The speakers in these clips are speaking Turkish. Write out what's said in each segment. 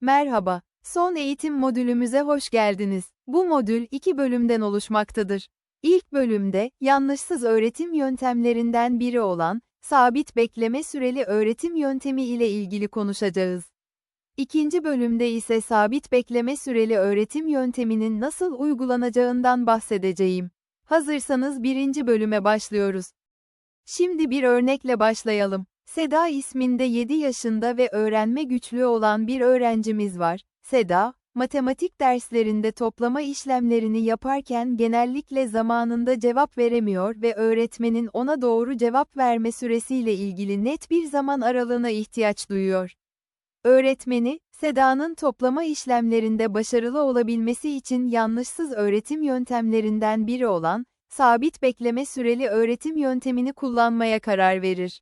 Merhaba, son eğitim modülümüze hoş geldiniz. Bu modül iki bölümden oluşmaktadır. İlk bölümde, yanlışsız öğretim yöntemlerinden biri olan, sabit bekleme süreli öğretim yöntemi ile ilgili konuşacağız. İkinci bölümde ise sabit bekleme süreli öğretim yönteminin nasıl uygulanacağından bahsedeceğim. Hazırsanız birinci bölüme başlıyoruz. Şimdi bir örnekle başlayalım. Seda isminde 7 yaşında ve öğrenme güçlüğü olan bir öğrencimiz var. Seda, matematik derslerinde toplama işlemlerini yaparken genellikle zamanında cevap veremiyor ve öğretmenin ona doğru cevap verme süresiyle ilgili net bir zaman aralığına ihtiyaç duyuyor. Öğretmeni, Seda'nın toplama işlemlerinde başarılı olabilmesi için yanlışsız öğretim yöntemlerinden biri olan, sabit bekleme süreli öğretim yöntemini kullanmaya karar verir.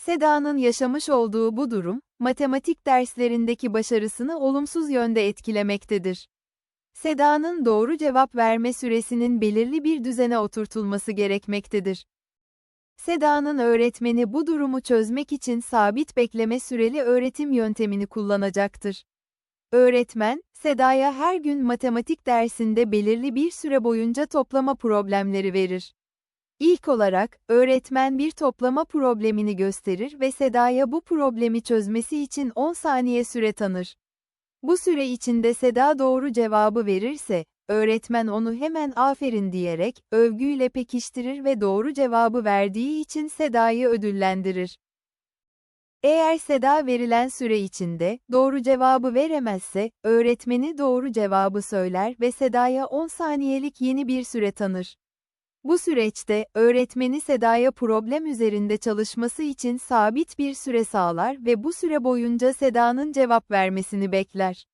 Seda'nın yaşamış olduğu bu durum, matematik derslerindeki başarısını olumsuz yönde etkilemektedir. Seda'nın doğru cevap verme süresinin belirli bir düzene oturtulması gerekmektedir. Seda'nın öğretmeni bu durumu çözmek için sabit bekleme süreli öğretim yöntemini kullanacaktır. Öğretmen, Seda'ya her gün matematik dersinde belirli bir süre boyunca toplama problemleri verir. İlk olarak, öğretmen bir toplama problemini gösterir ve Seda'ya bu problemi çözmesi için 10 saniye süre tanır. Bu süre içinde Seda doğru cevabı verirse, öğretmen onu hemen aferin diyerek, övgüyle pekiştirir ve doğru cevabı verdiği için Seda'yı ödüllendirir. Eğer Seda verilen süre içinde, doğru cevabı veremezse, öğretmeni doğru cevabı söyler ve Seda'ya 10 saniyelik yeni bir süre tanır. Bu süreçte, öğretmeni Seda'ya problem üzerinde çalışması için sabit bir süre sağlar ve bu süre boyunca Seda'nın cevap vermesini bekler.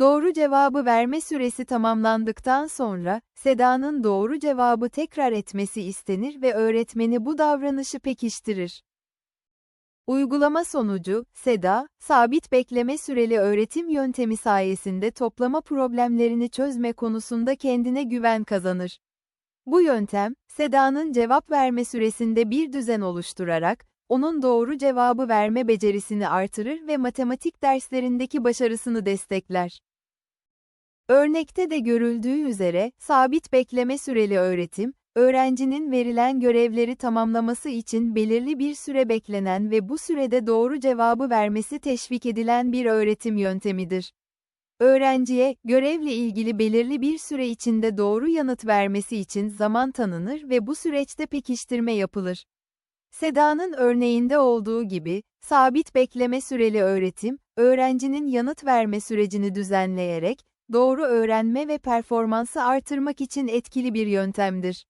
Doğru cevabı verme süresi tamamlandıktan sonra, Seda'nın doğru cevabı tekrar etmesi istenir ve öğretmeni bu davranışı pekiştirir. Uygulama sonucu, Seda, sabit bekleme süreli öğretim yöntemi sayesinde toplama problemlerini çözme konusunda kendine güven kazanır. Bu yöntem, Seda'nın cevap verme süresinde bir düzen oluşturarak, onun doğru cevabı verme becerisini artırır ve matematik derslerindeki başarısını destekler. Örnekte de görüldüğü üzere, sabit bekleme süreli öğretim, öğrencinin verilen görevleri tamamlaması için belirli bir süre beklenen ve bu sürede doğru cevabı vermesi teşvik edilen bir öğretim yöntemidir. Öğrenciye, görevle ilgili belirli bir süre içinde doğru yanıt vermesi için zaman tanınır ve bu süreçte pekiştirme yapılır. Seda'nın örneğinde olduğu gibi, sabit bekleme süreli öğretim, öğrencinin yanıt verme sürecini düzenleyerek, doğru öğrenme ve performansı artırmak için etkili bir yöntemdir.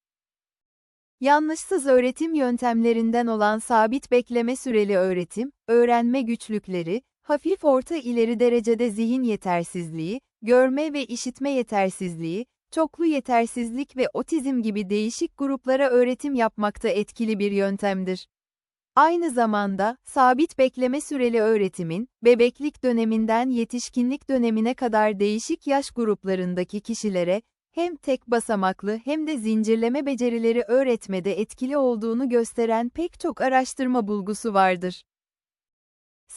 Yanlışsız öğretim yöntemlerinden olan sabit bekleme süreli öğretim, öğrenme güçlükleri, hafif orta ileri derecede zihin yetersizliği, görme ve işitme yetersizliği, çoklu yetersizlik ve otizm gibi değişik gruplara öğretim yapmakta etkili bir yöntemdir. Aynı zamanda, sabit bekleme süreli öğretimin, bebeklik döneminden yetişkinlik dönemine kadar değişik yaş gruplarındaki kişilere, hem tek basamaklı hem de zincirleme becerileri öğretmede etkili olduğunu gösteren pek çok araştırma bulgusu vardır.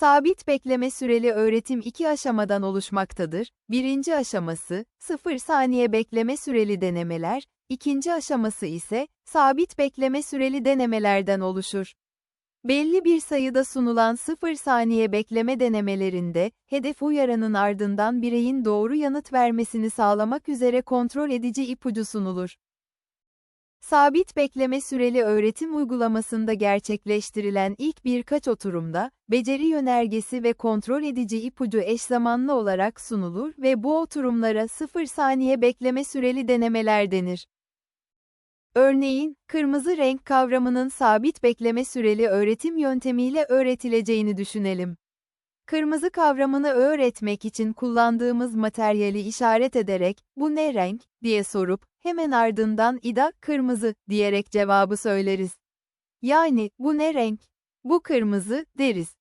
Sabit bekleme süreli öğretim iki aşamadan oluşmaktadır. Birinci aşaması, 0 saniye bekleme süreli denemeler, ikinci aşaması ise, sabit bekleme süreli denemelerden oluşur. Belli bir sayıda sunulan 0 saniye bekleme denemelerinde, hedef uyaranın ardından bireyin doğru yanıt vermesini sağlamak üzere kontrol edici ipucu sunulur. Sabit bekleme süreli öğretim uygulamasında gerçekleştirilen ilk birkaç oturumda, beceri yönergesi ve kontrol edici ipucu eş zamanlı olarak sunulur ve bu oturumlara 0 saniye bekleme süreli denemeler denir. Örneğin, kırmızı renk kavramının sabit bekleme süreli öğretim yöntemiyle öğretileceğini düşünelim. Kırmızı kavramını öğretmek için kullandığımız materyali işaret ederek, bu ne renk, diye sorup, hemen ardından ida, kırmızı, diyerek cevabı söyleriz. Yani, bu ne renk? Bu kırmızı, deriz.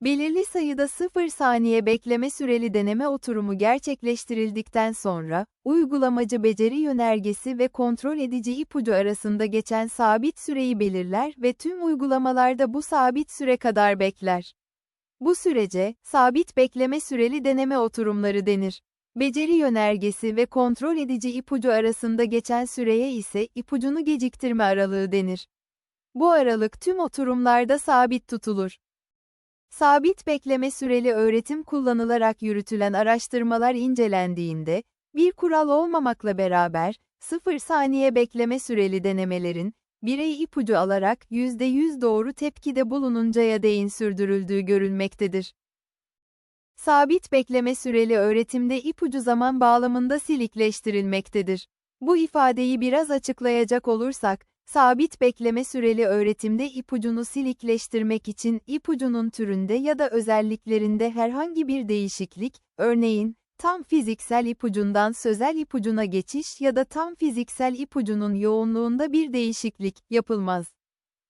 Belirli sayıda 0 saniye bekleme süreli deneme oturumu gerçekleştirildikten sonra, uygulamacı beceri yönergesi ve kontrol edici ipucu arasında geçen sabit süreyi belirler ve tüm uygulamalarda bu sabit süre kadar bekler. Bu sürece, sabit bekleme süreli deneme oturumları denir. Beceri yönergesi ve kontrol edici ipucu arasında geçen süreye ise ipucunu geciktirme aralığı denir. Bu aralık tüm oturumlarda sabit tutulur. Sabit bekleme süreli öğretim kullanılarak yürütülen araştırmalar incelendiğinde, bir kural olmamakla beraber, 0 saniye bekleme süreli denemelerin, birey ipucu alarak %100 doğru tepkide bulununcaya değin sürdürüldüğü görülmektedir. Sabit bekleme süreli öğretimde ipucu zaman bağlamında silikleştirilmektedir. Bu ifadeyi biraz açıklayacak olursak, sabit bekleme süreli öğretimde ipucunu silikleştirmek için ipucunun türünde ya da özelliklerinde herhangi bir değişiklik, örneğin, tam fiziksel ipucundan sözel ipucuna geçiş ya da tam fiziksel ipucunun yoğunluğunda bir değişiklik yapılmaz.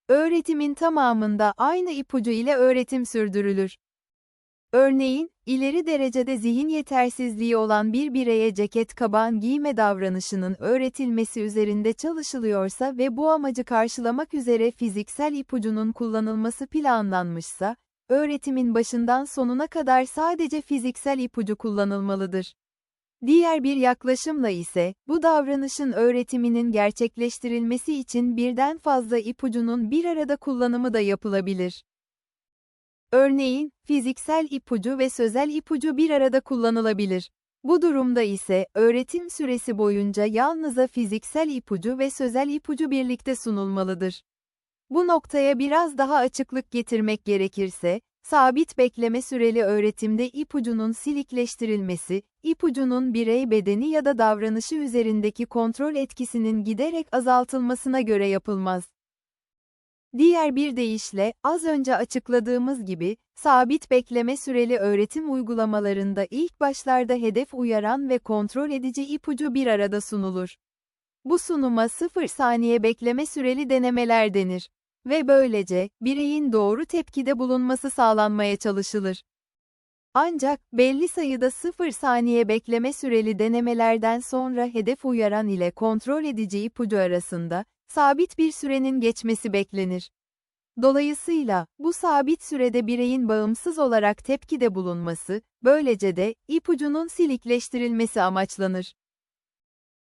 Öğretimin tamamında aynı ipucu ile öğretim sürdürülür. Örneğin, ileri derecede zihin yetersizliği olan bir bireye ceket kaban giyme davranışının öğretilmesi üzerinde çalışılıyorsa ve bu amacı karşılamak üzere fiziksel ipucunun kullanılması planlanmışsa, öğretimin başından sonuna kadar sadece fiziksel ipucu kullanılmalıdır. Diğer bir yaklaşımla ise, bu davranışın öğretiminin gerçekleştirilmesi için birden fazla ipucunun bir arada kullanımı da yapılabilir. Örneğin, fiziksel ipucu ve sözel ipucu bir arada kullanılabilir. Bu durumda ise, öğretim süresi boyunca yalnızca fiziksel ipucu ve sözel ipucu birlikte sunulmalıdır. Bu noktaya biraz daha açıklık getirmek gerekirse, sabit bekleme süreli öğretimde ipucunun silikleştirilmesi, ipucunun birey bedeni ya da davranışı üzerindeki kontrol etkisinin giderek azaltılmasına göre yapılmaz. Diğer bir deyişle, az önce açıkladığımız gibi, sabit bekleme süreli öğretim uygulamalarında ilk başlarda hedef uyaran ve kontrol edici ipucu bir arada sunulur. Bu sunuma 0 saniye bekleme süreli denemeler denir. Ve böylece, bireyin doğru tepkide bulunması sağlanmaya çalışılır. Ancak, belli sayıda 0 saniye bekleme süreli denemelerden sonra hedef uyaran ile kontrol edici ipucu arasında, sabit bir sürenin geçmesi beklenir. Dolayısıyla, bu sabit sürede bireyin bağımsız olarak tepkide bulunması, böylece de, ipucunun silikleştirilmesi amaçlanır.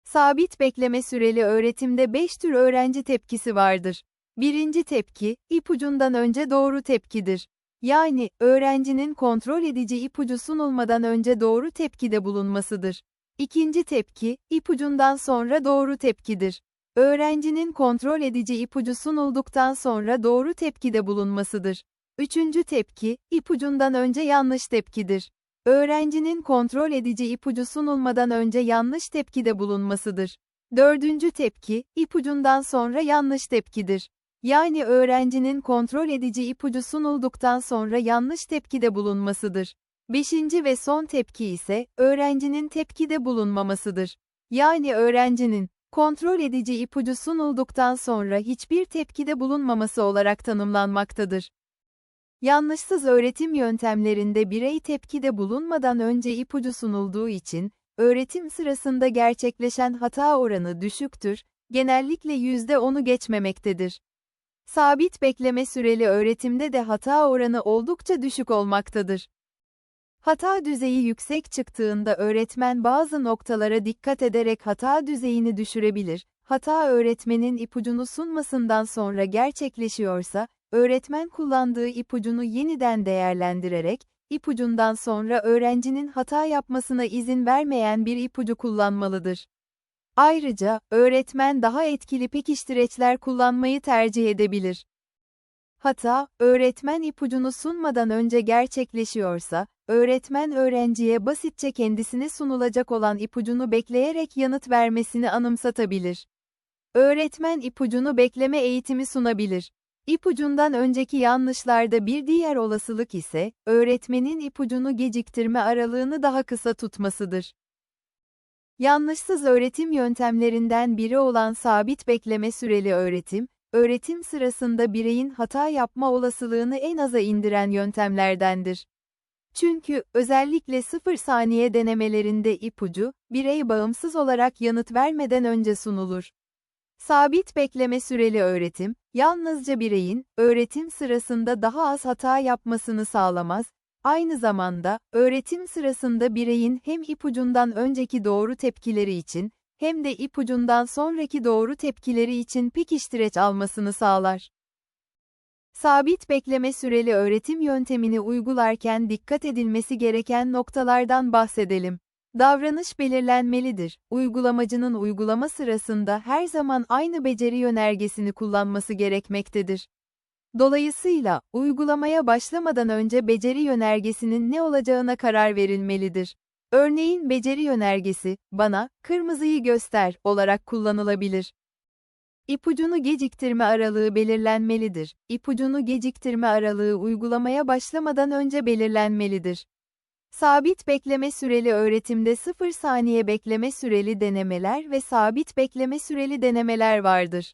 Sabit bekleme süreli öğretimde 5 tür öğrenci tepkisi vardır. Birinci tepki, ipucundan önce doğru tepkidir. Yani, öğrencinin kontrol edici ipucu sunulmadan önce doğru tepkide bulunmasıdır. İkinci tepki, ipucundan sonra doğru tepkidir. Öğrencinin kontrol edici ipucu sunulduktan sonra doğru tepkide bulunmasıdır. Üçüncü tepki, ipucundan önce yanlış tepkidir. Öğrencinin kontrol edici ipucu sunulmadan önce yanlış tepkide bulunmasıdır. Dördüncü tepki, ipucundan sonra yanlış tepkidir. Yani öğrencinin kontrol edici ipucu sunulduktan sonra yanlış tepkide bulunmasıdır. Beşinci ve son tepki ise, öğrencinin tepkide bulunmamasıdır. Yani öğrencinin, kontrol edici ipucu sunulduktan sonra hiçbir tepkide bulunmaması olarak tanımlanmaktadır. Yanlışsız öğretim yöntemlerinde birey tepkide bulunmadan önce ipucu sunulduğu için, öğretim sırasında gerçekleşen hata oranı düşüktür, genellikle %10'u geçmemektedir. Sabit bekleme süreli öğretimde de hata oranı oldukça düşük olmaktadır. Hata düzeyi yüksek çıktığında öğretmen bazı noktalara dikkat ederek hata düzeyini düşürebilir. Hata öğretmenin ipucunu sunmasından sonra gerçekleşiyorsa, öğretmen kullandığı ipucunu yeniden değerlendirerek, ipucundan sonra öğrencinin hata yapmasına izin vermeyen bir ipucu kullanmalıdır. Ayrıca, öğretmen daha etkili pekiştireçler kullanmayı tercih edebilir. Hata, öğretmen ipucunu sunmadan önce gerçekleşiyorsa, öğretmen öğrenciye basitçe kendisine sunulacak olan ipucunu bekleyerek yanıt vermesini anımsatabilir. Öğretmen ipucunu bekleme eğitimi sunabilir. İpucundan önceki yanlışlarda bir diğer olasılık ise, öğretmenin ipucunu geciktirme aralığını daha kısa tutmasıdır. Yanlışsız öğretim yöntemlerinden biri olan sabit bekleme süreli öğretim, öğretim sırasında bireyin hata yapma olasılığını en aza indiren yöntemlerdendir. Çünkü, özellikle 0 saniye denemelerinde ipucu, birey bağımsız olarak yanıt vermeden önce sunulur. Sabit bekleme süreli öğretim, yalnızca bireyin, öğretim sırasında daha az hata yapmasını sağlamaz, aynı zamanda, öğretim sırasında bireyin hem ipucundan önceki doğru tepkileri için, hem de ipucundan sonraki doğru tepkileri için pekiştireç almasını sağlar. Sabit bekleme süreli öğretim yöntemini uygularken dikkat edilmesi gereken noktalardan bahsedelim. Davranış belirlenmelidir. Uygulamacının uygulama sırasında her zaman aynı beceri yönergesini kullanması gerekmektedir. Dolayısıyla, uygulamaya başlamadan önce beceri yönergesinin ne olacağına karar verilmelidir. Örneğin beceri yönergesi, bana, kırmızıyı göster, olarak kullanılabilir. İpucunu geciktirme aralığı belirlenmelidir. İpucunu geciktirme aralığı uygulamaya başlamadan önce belirlenmelidir. Sabit bekleme süreli öğretimde 0 saniye bekleme süreli denemeler ve sabit bekleme süreli denemeler vardır.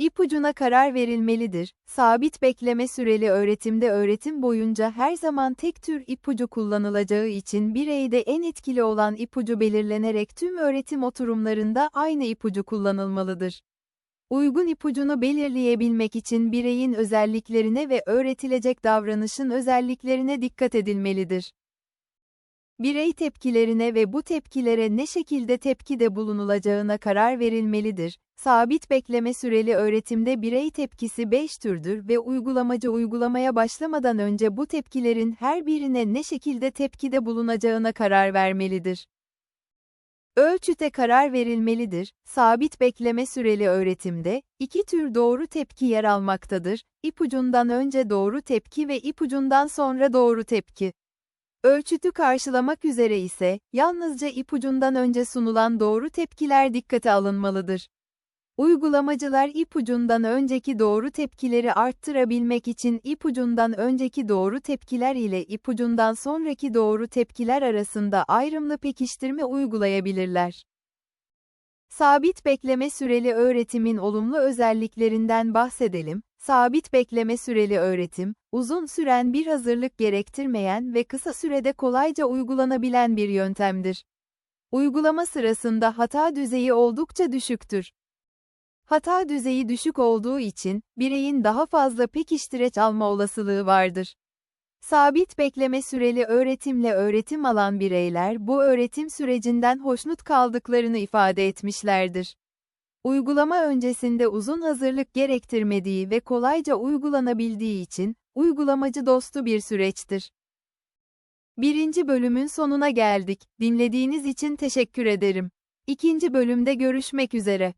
İpucuna karar verilmelidir. Sabit bekleme süreli öğretimde öğretim boyunca her zaman tek tür ipucu kullanılacağı için bireyde en etkili olan ipucu belirlenerek tüm öğretim oturumlarında aynı ipucu kullanılmalıdır. Uygun ipucunu belirleyebilmek için bireyin özelliklerine ve öğretilecek davranışın özelliklerine dikkat edilmelidir. Birey tepkilerine ve bu tepkilere ne şekilde tepkide bulunulacağına karar verilmelidir. Sabit bekleme süreli öğretimde birey tepkisi 5 türdür ve uygulamacı uygulamaya başlamadan önce bu tepkilerin her birine ne şekilde tepkide bulunacağına karar vermelidir. Ölçüte karar verilmelidir. Sabit bekleme süreli öğretimde, iki tür doğru tepki yer almaktadır. İpucundan önce doğru tepki ve ipucundan sonra doğru tepki. Ölçütü karşılamak üzere ise, yalnızca ipucundan önce sunulan doğru tepkiler dikkate alınmalıdır. Uygulamacılar ipucundan önceki doğru tepkileri arttırabilmek için ipucundan önceki doğru tepkiler ile ipucundan sonraki doğru tepkiler arasında ayrımlı pekiştirme uygulayabilirler. Sabit bekleme süreli öğretimin olumlu özelliklerinden bahsedelim. Sabit bekleme süreli öğretim, uzun süren bir hazırlık gerektirmeyen ve kısa sürede kolayca uygulanabilen bir yöntemdir. Uygulama sırasında hata düzeyi oldukça düşüktür. Hata düzeyi düşük olduğu için, bireyin daha fazla pekiştireç alma olasılığı vardır. Sabit bekleme süreli öğretimle öğretim alan bireyler bu öğretim sürecinden hoşnut kaldıklarını ifade etmişlerdir. Uygulama öncesinde uzun hazırlık gerektirmediği ve kolayca uygulanabildiği için, uygulamacı dostu bir süreçtir. Birinci bölümün sonuna geldik. Dinlediğiniz için teşekkür ederim. İkinci bölümde görüşmek üzere.